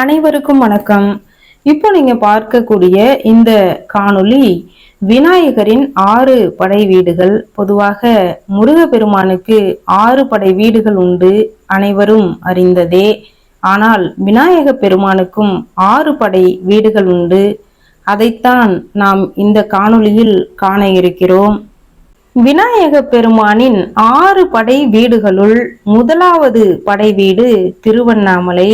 அனைவருக்கும் வணக்கம். இப்போ நீங்க பார்க்கக்கூடிய இந்த காணொளி விநாயகரின் ஆறு படை வீடுகள். பொதுவாக முருகப்பெருமானுக்கு ஆறு படை வீடுகள் உண்டு அனைவரும் அறிந்ததே. ஆனால் விநாயக பெருமானுக்கும் ஆறு படை வீடுகள் உண்டு. அதைத்தான் நாம் இந்த காணொளியில் காண இருக்கிறோம். விநாயக பெருமானின் ஆறு படை வீடுகளுள் முதலாவது படை வீடு திருவண்ணாமலை.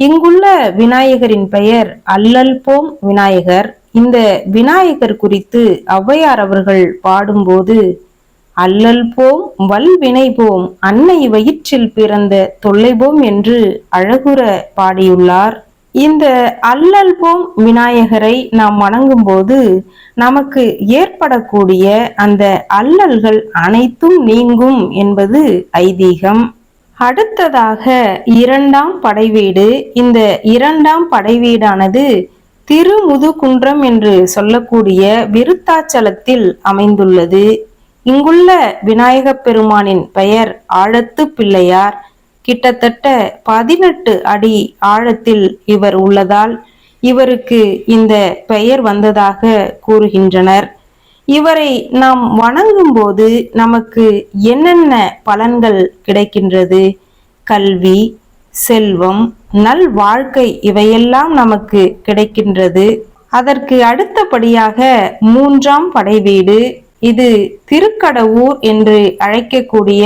இங்குள்ள விநாயகரின் பெயர் அல்லல் போம் விநாயகர். இந்த விநாயகர் குறித்து ஔவையார் அவர்கள் பாடும்போது அல்லல் போம் வல்வினை போம் அன்னை வயிற்றில் பிறந்த தொல்லை போம் என்று அழகுற பாடியுள்ளார். இந்த அல்லல் போம் விநாயகரை நாம் வணங்கும் போது நமக்கு ஏற்படக்கூடிய அந்த அல்லல்கள் அனைத்தும் நீங்கும் என்பது ஐதீகம். அடுத்ததாக இரண்டாம் படைவீடு. இந்த இரண்டாம் படைவீடானது திருமுதுகுன்றம் என்று சொல்லக்கூடிய விருத்தாச்சலத்தில் அமைந்துள்ளது. இங்குள்ள விநாயகப் பெருமானின் பெயர் ஆழத்து பிள்ளையார். கிட்டத்தட்ட பதினெட்டு அடி ஆழத்தில் இவர் உள்ளதால் இவருக்கு இந்த பெயர் வந்ததாக கூறுகின்றனர். இவரை நாம் வணங்கும் போது நமக்கு என்னென்ன பலன்கள் கிடைக்கின்றது? கல்வி செல்வம் நல் வாழ்க்கை இவையெல்லாம் நமக்கு கிடைக்கின்றது. அதற்கு அடுத்தபடியாக மூன்றாம் படைவீடு. இது திருக்கடவூர் என்று அழைக்கக்கூடிய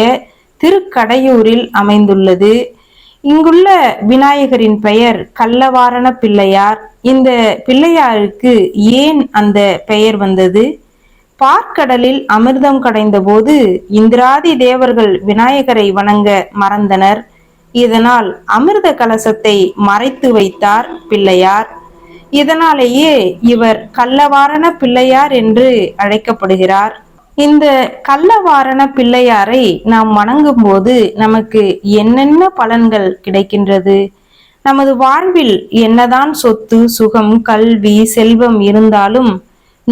திருக்கடையூரில் அமைந்துள்ளது. இங்குள்ள விநாயகரின் பெயர் கள்ளவாரண பிள்ளையார். இந்த பிள்ளையாருக்கு ஏன் அந்த பெயர் வந்தது? பார்க்கடலில் அமிர்தம் கடைந்தபோது இந்திராதி தேவர்கள் விநாயகரை வணங்க மறந்தனர். இதனால் அமிர்த கலசத்தை மறைத்து வைத்தார் பிள்ளையார். இதனாலேயே இவர் கள்ளவாரண பிள்ளையார் என்று அழைக்கப்படுகிறார். இந்த கள்ளவாரண பிள்ளையாரை நாம் வணங்கும் போது நமக்கு என்னென்ன பலன்கள் கிடைக்கின்றது? நமது வாழ்வில் என்னதான் சொத்து சுகம் கல்வி செல்வம் இருந்தாலும்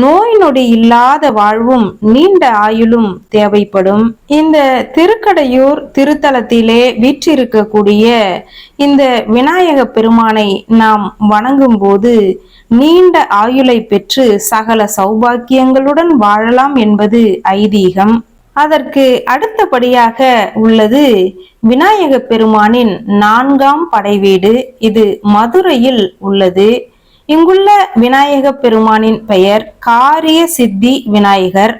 நோய் நொடி இல்லாத வாழ்வும் நீண்ட ஆயுளும் தேவைப்படும். இந்த திருக்கடையூர் திருத்தலத்திலே வீற்றிருக்கக்கூடிய இந்த விநாயக பெருமானை நாம் வணங்கும் போது நீண்ட ஆயுளை பெற்று சகல சௌபாக்கியங்களுடன் வாழலாம் என்பது ஐதீகம். அதற்கு அடுத்தபடியாக உள்ளது விநாயக பெருமானின் நான்காம் படைவீடு. இது மதுரையில் உள்ளது. இங்குள்ள விநாயக பெருமானின் பெயர் காரிய சித்தி விநாயகர்.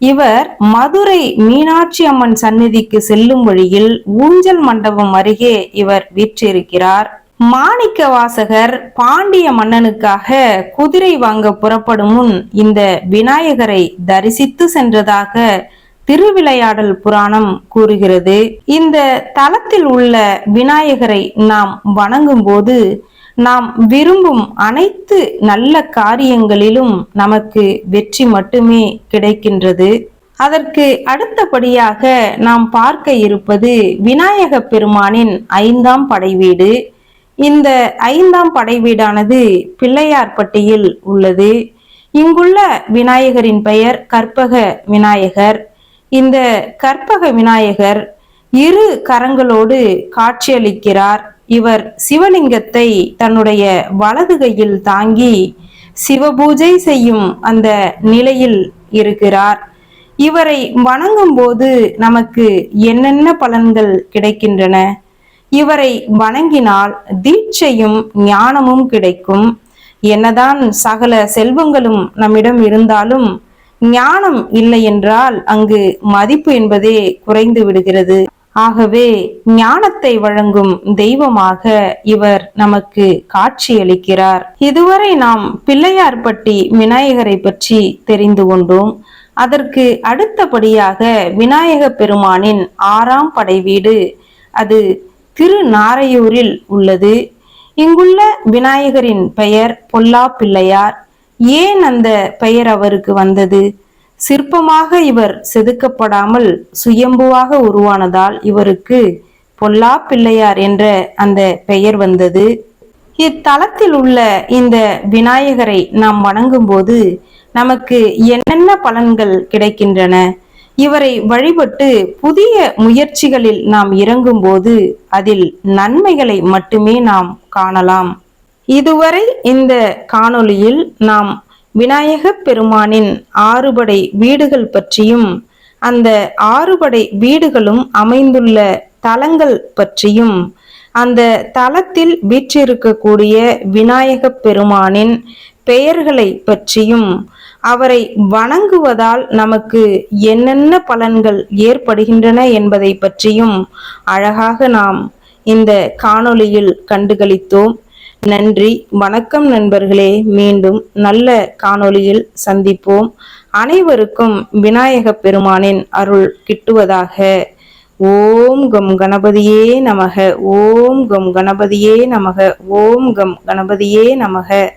இவர் மதுரை மீனாட்சி அம்மன் சந்நிதிக்கு செல்லும் வழியில் ஊஞ்சல் மண்டபம் அருகே இவர் வீற்றிருக்கிறார். மாணிக்க வாசகர் பாண்டிய மன்னனுக்காக குதிரை வாங்க புறப்படும் முன் இந்த விநாயகரை தரிசித்து சென்றதாக திருவிளையாடல் புராணம் கூறுகிறது. இந்த தலத்தில் உள்ள விநாயகரை நாம் வணங்கும் போது நாம் விரும்பும் அனைத்து நல்ல காரியங்களிலும் நமக்கு வெற்றி மட்டுமே கிடைக்கின்றது. அதற்கு அடுத்தபடியாக நாம் பார்க்க இருப்பது விநாயக பெருமானின் ஐந்தாம் படைவீடு. இந்த ஐந்தாம் படைவீடானது பிள்ளையார்பட்டியில் உள்ளது. இங்குள்ள விநாயகரின் பெயர் கற்பக விநாயகர். இந்த கற்பக விநாயகர் இரு கரங்களோடு காட்சியளிக்கிறார். இவர் சிவலிங்கத்தை தன்னுடைய வலது கையில் தாங்கி சிவபூஜை செய்யும் அந்த நிலையில் இருக்கிறார். இவரை வணங்கும் போது நமக்கு என்னென்ன பலன்கள் கிடைக்கின்றன? இவரை வணங்கினால் தீட்சையும் ஞானமும் கிடைக்கும். என்னதான் சகல செல்வங்களும் நம்மிடம் இருந்தாலும் ஞானம் இல்லை என்றால் அங்கு மதிப்பு என்பதே குறைந்து விடுகிறது. ஆகவே ஞானத்தை வழங்கும் தெய்வமாக இவர் நமக்கு காட்சியளிக்கிறார். இதுவரை நாம் பிள்ளையார்பட்டி விநாயகரை பற்றி தெரிந்து கொண்டோம். அதற்கு அடுத்தபடியாக விநாயக பெருமானின் ஆறாம் படை வீடு அது திருநாரையூரில் உள்ளது. இங்குள்ள விநாயகரின் பெயர் பொல்லா பிள்ளையார் ஏன் அந்த பெயர் அவருக்கு வந்தது? சிற்பமாக இவர் செதுக்கப்படாமல் சுயம்புவாக உருவானதால் இவருக்கு பொல்லா பிள்ளையார் என்ற அந்த பெயர் வந்தது. இத்தலத்தில் உள்ள இந்த விநாயகரை நாம் வணங்கும் போது நமக்கு என்னென்ன பலன்கள் கிடைக்கின்றன? இவரை வழிபட்டு புதிய முயற்சிகளில் நாம் இறங்கும் போது அதில் நன்மைகளை மட்டுமே நாம் காணலாம். இதுவரை இந்த காணொளியில் நாம் விநாயகப் பெருமானின் ஆறுபடை வீடுகள் பற்றியும் அந்த ஆறுபடை வீடுகளும் அமைந்துள்ள தலங்கள் பற்றியும் அந்த தலத்தில் வீற்றிருக்கக்கூடிய விநாயகப் பெருமானின் பெயர்களை பற்றியும் அவரை வணங்குவதால் நமக்கு என்னென்ன பலன்கள் ஏற்படுகின்றன என்பதை பற்றியும் அழகாக நாம் இந்த காணொளியில் கண்டுகளித்தோம். நன்றி. வணக்கம் நண்பர்களே. மீண்டும் நல்ல காணொளியில் சந்திப்போம். அனைவருக்கும் விநாயகப் பெருமானின் அருள் கிட்டுவதாக. ஓம் கம் கணபதியே நமக. ஓம் கம் கணபதியே நமக. ஓம் கம் கணபதியே நமக.